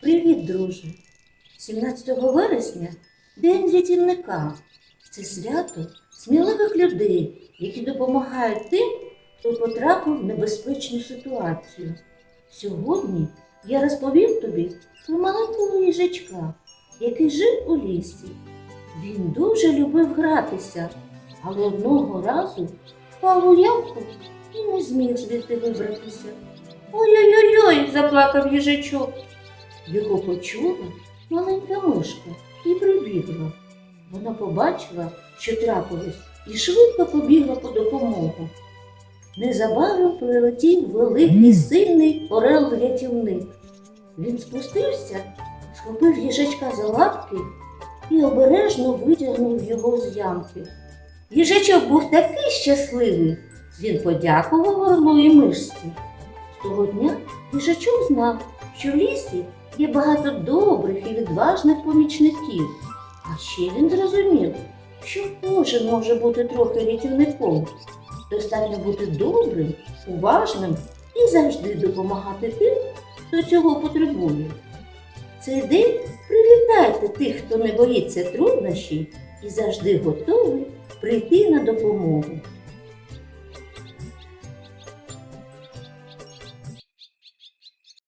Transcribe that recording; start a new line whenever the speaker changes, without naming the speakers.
Привіт, друже! 17 вересня День рятівника. Це свято сміливих людей, які допомагають тим, хто потрапив в небезпечну ситуацію. Сьогодні я розповім тобі про маленького їжачка, який жив у лісі. Він дуже любив гратися, але одного разу впав у ямку і не зміг звідти вибратися. Ой-ой-ой, заплакав їжачок. Його почула маленька мишка і прибігла. Вона побачила, що трапилось, і швидко побігла по допомогу. Незабаром прилетів великий сильний орел-рятівник. Він спустився, схопив їжачка за лапки і обережно витягнув його з ямки. Їжачок був такий щасливий, він подякував орлу і мишці. З того дня їжачок знав, що в лісі є багато добрих і відважних помічників. А ще він зрозумів, що кожен може бути трохи рятівником. Достатньо бути добрим, уважним і завжди допомагати тим, хто цього потребує. Цей день привітайте тих, хто не боїться труднощів і завжди готовий прийти на допомогу.